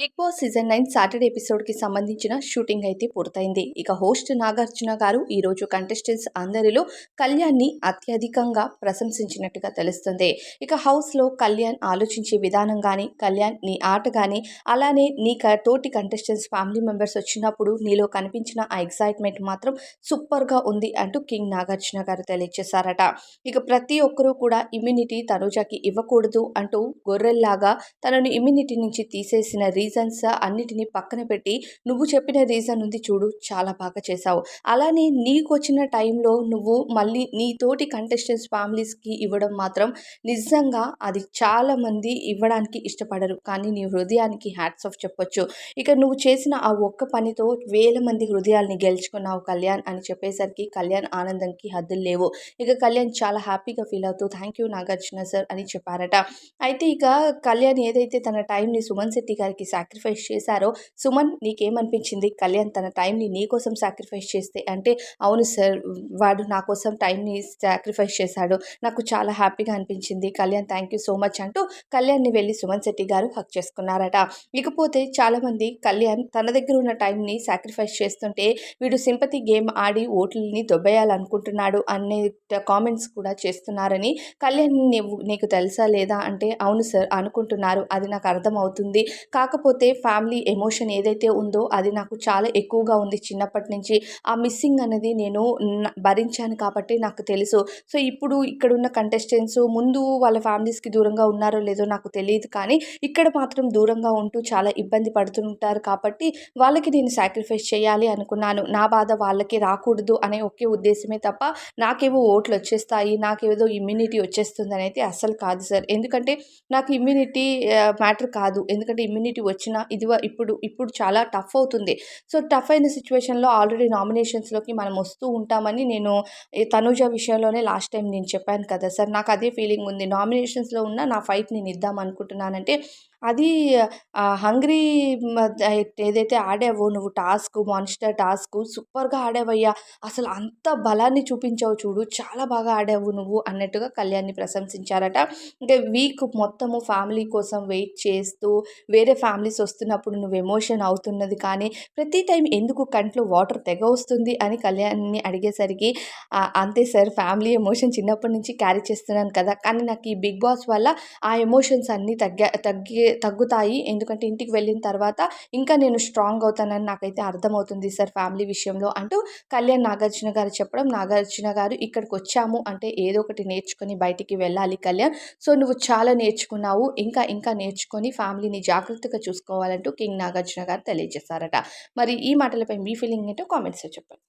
Bigg Boss season nine Saturday ఎపిసోడ్కి సంబంధించిన shooting అయితే పూర్తయింది. ఇక హోస్ట్ నాగార్జున గారు ఈరోజు కంటెస్టెంట్స్ అందరిలో కళ్యాణ్ని అత్యధికంగా ప్రశంసించినట్టుగా తెలుస్తుంది. ఇక హౌస్లో కళ్యాణ్ ఆలోచించే విధానం కానీ కళ్యాణ్ నీ ఆట కానీ అలానే నీ క తోటి కంటెస్టెంట్స్ ఫ్యామిలీ మెంబర్స్ వచ్చినప్పుడు నీలో కనిపించిన ఆ ఎగ్జైట్మెంట్ మాత్రం సూపర్గా ఉంది అంటూ కింగ్ నాగార్జున గారు తెలియజేశారట ఇక ప్రతి ఒక్కరూ కూడా ఇమ్యూనిటీ తనుజాకి ఇవ్వకూడదు అంటూ గొర్రెల్లాగా తనను ఇమ్యూనిటీ నుంచి తీసేసిన రీజన్స్? అన్నిటినీ పక్కన పెట్టి నువ్వు చెప్పిన రీజన్ ఉంది చూడు చాలా బాగా చేసావు అలానే నీకు వచ్చిన టైంలో నువ్వు మళ్ళీ నీ తోటి కంటెస్టెంట్స్ ఫ్యామిలీస్కి ఇవ్వడం మాత్రం నిజంగా అది చాలామంది ఇవ్వడానికి ఇష్టపడరు. కానీ నీ హృదయానికి హ్యాట్స్ ఆఫ్ చెప్పొచ్చు. ఇక నువ్వు చేసిన ఆ ఒక్క పనితో వేల మంది హృదయాల్ని గెలుచుకున్నావు కళ్యాణ్ అని చెప్పేసరికి కళ్యాణ్ ఆనందంకి హద్దులు లేవు. ఇక కళ్యాణ్ చాలా హ్యాపీగా ఫీల్ అవుతూ థ్యాంక్ యూ నాగార్జున సార్ అని చెప్పారట. అయితే ఇక కళ్యాణ్ ఏదైతే తన టైంని సుమన్ శెట్టి గారికి సాక్రిఫైస్ చేశారో? సుమన్ నీకేమనిపించింది? కళ్యాణ్ తన టైంని నీ కోసం సాక్రిఫైస్ చేస్తే అంటే అవును సార్ వాడు నా కోసం టైంని సాక్రిఫైస్ చేశాడు. నాకు చాలా హ్యాపీగా అనిపించింది. Kalyan thank you so much అంటూ కళ్యాణ్ని వెళ్ళి సుమన్ శెట్టి గారు హక్ చేసుకున్నారట. ఇకపోతే చాలామంది కళ్యాణ్ తన దగ్గర ఉన్న టైంని సాక్రిఫైస్ చేస్తుంటే వీడు సింపతి గేమ్ ఆడి ఓట్లని దొబ్బేయాలనుకుంటున్నాడు అనే కామెంట్స్ కూడా చేస్తున్నారని కళ్యాణ్ నీకు తెలుసా లేదా అంటే అవును సార్ అనుకుంటున్నారు. అది నాకు అర్థమవుతుంది. కాకపోతే కాకపోతే ఫ్యామిలీ ఎమోషన్ ఏదైతే ఉందో అది నాకు చాలా ఎక్కువగా ఉంది చిన్నప్పటి నుంచి. ఆ మిస్సింగ్ అనేది నేను భరించాను కాబట్టి నాకు తెలుసు. సో ఇప్పుడు ఇక్కడ ఉన్న కంటెస్టెంట్స్ ముందు వాళ్ళ ఫ్యామిలీస్కి దూరంగా ఉన్నారో లేదో నాకు తెలియదు కానీ ఇక్కడ మాత్రం దూరంగా ఉంటూ చాలా ఇబ్బంది పడుతుంటారు కాబట్టి వాళ్ళకి నేను సాక్రిఫైస్ చేయాలి అనుకున్నాను. నా బాధ వాళ్ళకి రాకూడదు అనే ఒకే ఉద్దేశమే తప్ప నాకేవో ఓట్లు వచ్చేస్తాయి నాకేదో ఇమ్యూనిటీ వచ్చేస్తుందని అయితే అస్సలు కాదు సార్. ఎందుకంటే నాకు ఇమ్యూనిటీ మ్యాటర్ కాదు. ఎందుకంటే ఇమ్యూనిటీ వచ్చినా ఇది ఇప్పుడు ఇప్పుడు చాలా టఫ్ అవుతుంది. సో టఫ్ అయిన సిచ్యువేషన్లో ఆల్రెడీ నామినేషన్స్లోకి మనం వస్తూ ఉంటామని నేను తనుజ విషయంలోనే లాస్ట్ టైం నేను చెప్పాను కదా సార్. నాకు అదే ఫీలింగ్ ఉంది. నామినేషన్స్లో ఉన్న నా ఫైట్ నేను ఇద్దాం అనుకుంటున్నానంటే అది హంగ్రీ ఏదైతే ఆడావో నువ్వు టాస్క్ మాన్స్టర్ టాస్క్ సూపర్గా ఆడావయ్యా అసలు అంత బలాన్ని చూపించావు చూడు చాలా బాగా ఆడావు నువ్వు అన్నట్టుగా కళ్యాణ్ని ప్రశంసించారట. అంటే వీక్ మొత్తము ఫ్యామిలీ కోసం వెయిట్ చేస్తూ వేరే ఫ్యామిలీస్ వస్తున్నప్పుడు నువ్వు ఎమోషన్ అవుతున్నది కానీ ప్రతి టైం ఎందుకు కంట్లో వాటర్ తెగ వస్తుంది అని కళ్యాణ్ని అడిగేసరికి అంతే సార్ ఫ్యామిలీ ఎమోషన్ చిన్నప్పటి నుంచి క్యారీ చేస్తున్నాను కదా కానీ నాకు ఈ బిగ్ బాస్ వల్ల ఆ ఎమోషన్స్ అన్నీ తగ్గ తగ్గే తగ్గుతాయి. ఎందుకంటే ఇంటికి వెళ్ళిన తర్వాత ఇంకా నేను స్ట్రాంగ్ అవుతానని నాకైతే అర్థమవుతుంది సార్ ఫ్యామిలీ విషయంలో. అంటూ కళ్యాణ్ నాగార్జున గారు చెప్పడం నాగార్జున గారు ఇక్కడికి వచ్చాము అంటే ఏదో ఒకటి నేర్చుకొని బయటికి వెళ్ళాలి కళ్యాణ్. సో నువ్వు చాలా నేర్చుకున్నావు. ఇంకా ఇంకా నేర్చుకొని ఫ్యామిలీని జాగ్రత్తగా చూసుకోవాలంటూ కింగ్ నాగార్జున గారు తెలియజేశారట. మరి ఈ మాటలపై మీ ఫీలింగ్ ఏంటో కామెంట్స్లో చెప్పండి.